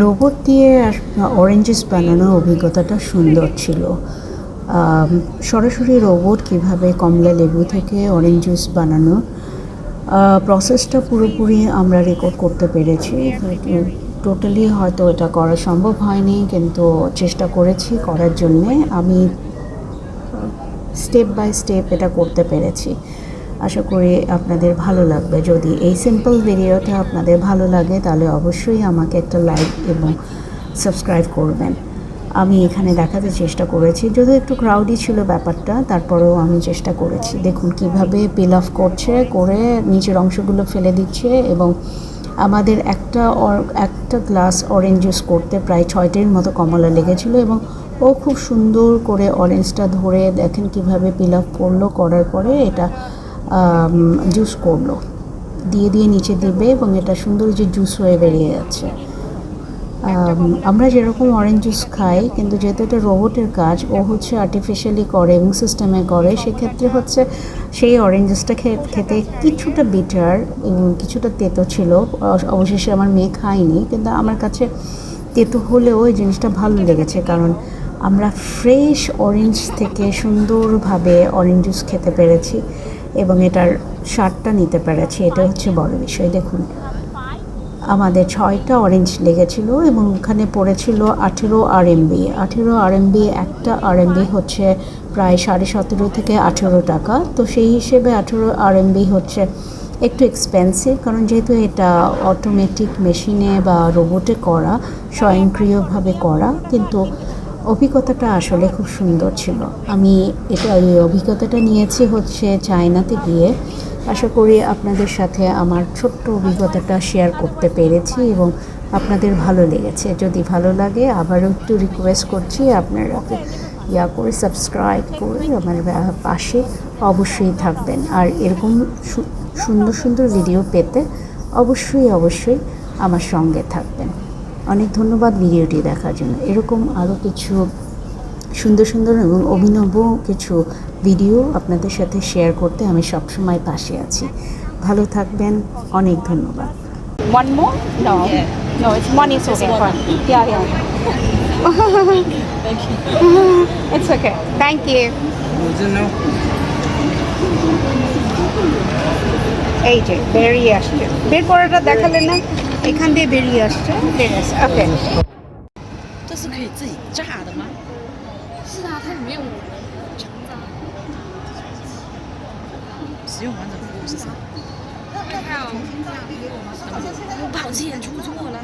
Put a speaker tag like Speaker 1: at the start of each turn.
Speaker 1: Robot দিয়ে oranges বানানোর অভিজ্ঞতাটা সুন্দর ছিল। সরাসরি রোবট কীভাবে কমলা লেবু থেকে অরেঞ্জ জুস বানানো প্রসেসটা পুরোপুরি আমরা রেকর্ড করতে পেরেছি। টোটালি হয়তো এটা করা সম্ভব হয়নি কিন্তু চেষ্টা করেছি করার জন্যে। আমি স্টেপ বাই স্টেপ এটা করতে পেরেছি। আশা করি আপনাদের ভালো লাগবে। যদি এই সিম্পল ভিডিওটা আপনাদের ভালো লাগে, তাহলে অবশ্যই আমাকে একটা লাইক এবং সাবস্ক্রাইব করবেন। আমি এখানে দেখাতে চেষ্টা করেছি। যদিও একটু ক্রাউডই ছিল ব্যাপারটা, তারপরেও আমি চেষ্টা করেছি। দেখুন কীভাবে পিল অফ করছে, করে নিচের অংশগুলো ফেলে দিচ্ছে এবং আমাদের একটা একটা গ্লাস অরেঞ্জ জুস করতে প্রায় ছয়টির মতো কমলা লেগেছিল এবং ও খুব সুন্দর করে অরেঞ্জটা ধরে দেখেন কীভাবে পিল আপ করল, করার পরে এটা জুস করল। দিয়ে দিয়ে নিচে দেবে এবং এটা সুন্দর যে জুস হয়ে বেরিয়ে যাচ্ছে। আমরা যেরকম অরেঞ্জ জুস খাই, কিন্তু যেহেতু এটা রোবটের কাজ, ও হচ্ছে আর্টিফিশিয়ালি করে এবং সিস্টেমে করে, সেক্ষেত্রে হচ্ছে সেই অরেঞ্জ জুসটা খেতে কিছুটা বিটার এবং কিছুটা তেতো ছিল। অবশেষে আমার মেয়ে খায়নি, কিন্তু আমার কাছে তেতো হলেও এই জিনিসটা ভালো লেগেছে, কারণ আমরা ফ্রেশ অরেঞ্জ থেকে সুন্দরভাবে অরেঞ্জ জুস খেতে পেরেছি। এবং এটার স্বাদটা নিতে পেরেছি, এটা হচ্ছে বড় বিষয়। দেখুন, আমাদের ছয়টা অরেঞ্জ লেগেছিল এবং ওখানে পড়েছিল আঠেরো আর আরএমবি আঠেরো আর আরএমবি একটা আর আরএমবি হচ্ছে প্রায় সাড়ে সতেরো থেকে আঠেরো টাকা। তো সেই হিসেবে আঠেরো আর আরএমবি হচ্ছে একটু এক্সপেন্সিভ কারণ যেহেতু এটা অটোমেটিক মেশিনে বা রোবটে করা, স্বয়ংক্রিয়ভাবে করা, কিন্তু অভিজ্ঞতাটা আসলে খুব সুন্দর ছিল। আমি এটা, এই অভিজ্ঞতাটা নিয়েছি হচ্ছে চায়নাতে গিয়ে। আশা করি আপনাদের সাথে আমার ছোট্ট অভিজ্ঞতাটা শেয়ার করতে পেরেছি এবং আপনাদের ভালো লেগেছে। যদি ভালো লাগে, আবারও একটু রিকোয়েস্ট করছি আপনারা ইয়া করে সাবস্ক্রাইব করে আমার পাশে অবশ্যই থাকবেন। আর এরকম সুন্দর সুন্দর ভিডিও পেতে অবশ্যই অবশ্যই আমার সঙ্গে থাকবেন। অনেক ধন্যবাদ ভিডিওটি দেখার জন্য। এরকম আরও কিছু সুন্দর সুন্দর এবং অভিনব কিছু ভিডিও আপনাদের সাথে শেয়ার করতে আমি সবসময় পাশে আছি। ভালো থাকবেন, অনেক ধন্যবাদ.
Speaker 2: এই যে বেরিয়ে আসছে বের করাটা দেখালেন না এখান দিয়ে বেরিয়ে আসছে বেরিয়ে আসছে ওকে
Speaker 3: 这是可以自己榨的吗？
Speaker 4: 是啊，它里面有肠子啊。
Speaker 3: 使用完整服务是啥？
Speaker 4: 你看哦，
Speaker 3: 我跑这演出错了。